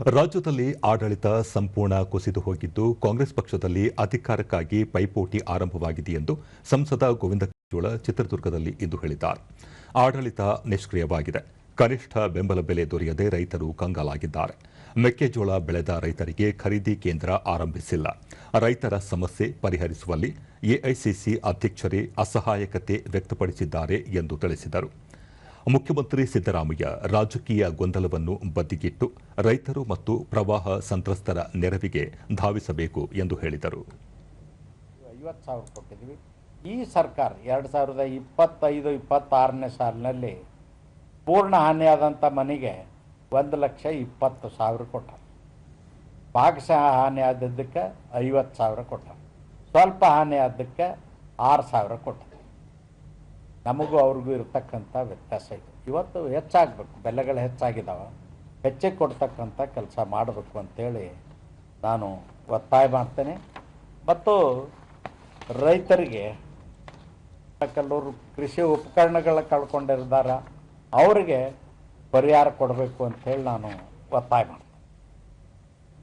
ರಾಜ್ಯದಲ್ಲಿ ಆಡಳಿತ ಸಂಪೂರ್ಣ ಕುಸಿದು ಹೋಗಿದ್ದು ಕಾಂಗ್ರೆಸ್ ಪಕ್ಷದಲ್ಲಿ ಅಧಿಕಾರಕ್ಕಾಗಿ ಪೈಪೋಟಿ ಆರಂಭವಾಗಿದೆ ಎಂದು ಸಂಸದ ಗೋವಿಂದ ಕಾರಜೋಳ ಚಿತ್ರದುರ್ಗದಲ್ಲಿ ಇಂದು ಹೇಳಿದ್ದಾರೆ. ಆಡಳಿತ ನಿಷ್ಕ್ರಿಯವಾಗಿದೆ. ಕನಿಷ್ಠ ಬೆಂಬಲ ಬೆಲೆ ದೊರೆಯದೆ ರೈತರು ಕಂಗಾಲಾಗಿದ್ದಾರೆ. ಮೆಕ್ಕೆಜೋಳ ಬೆಳೆದ ರೈತರಿಗೆ ಖರೀದಿ ಕೇಂದ್ರ ಆರಂಭಿಸಿಲ್ಲ. ರೈತರ ಸಮಸ್ಯೆ ಪರಿಹರಿಸುವಲ್ಲಿ ಎಐಸಿಸಿ ಅಧ್ಯಕ್ಷರೇ ಅಸಹಾಯಕತೆ ವ್ಯಕ್ತಪಡಿಸಿದ್ದಾರೆ ಎಂದು ತಿಳಿಸಿದರು. ಮುಖ್ಯಮಂತ್ರಿ ಸಿದ್ದರಾಮಯ್ಯ ರಾಜಕೀಯ ಗೊಂದಲವನ್ನು ಬದಿಗಿಟ್ಟು ರೈತರು ಮತ್ತು ಪ್ರವಾಹ ಸಂತ್ರಸ್ತರ ನೆರವಿಗೆ ಧಾವಿಸಬೇಕು ಎಂದು ಹೇಳಿದರು. ಈ ಸರ್ಕಾರ ಎರಡು ಸಾವಿರದ ಇಪ್ಪತ್ತೈದು, ಇಪ್ಪತ್ತಾರನೇ ಸಾಲಿನಲ್ಲಿ ಪೂರ್ಣ ಹಾನಿಯಾದಂಥ ಮನೆಗೆ ಒಂದು ಲಕ್ಷ ಇಪ್ಪತ್ತು ಸಾವಿರ ಕೊಟ್ಟ ಭಾಗಶಃ ಹಾನಿ ಆದದ್ದಕ್ಕೆ ಐವತ್ತು ಸಾವಿರ ಕೊಟ್ಟ ಸ್ವಲ್ಪ ಹಾನಿ ಆದಕ್ಕೆ ಆರು ಸಾವಿರ ಕೊಟ್ಟ ನಮಗೂ ಅವ್ರಿಗೂ ಇರತಕ್ಕಂಥ ವ್ಯತ್ಯಾಸ ಇದೆ. ಇವತ್ತು ಹೆಚ್ಚಾಗಬೇಕು, ಬೆಲೆಗಳು ಹೆಚ್ಚಾಗಿದ್ದಾವೆ ಹೆಚ್ಚಿಗೆ ಕೊಡ್ತಕ್ಕಂಥ ಕೆಲಸ ಮಾಡಬೇಕು ಅಂತೇಳಿ ನಾನು ಒತ್ತಾಯ ಮಾಡ್ತೇನೆ. ಮತ್ತು ರೈತರಿಗೆ ಕೆಲವರು ಕೃಷಿ ಉಪಕರಣಗಳ ಕಳ್ಕೊಂಡಿರ್ದಾರ, ಅವರಿಗೆ ಪರಿಹಾರ ಕೊಡಬೇಕು ಅಂತೇಳಿ ನಾನು ಒತ್ತಾಯ ಮಾಡ್ತೀನಿ.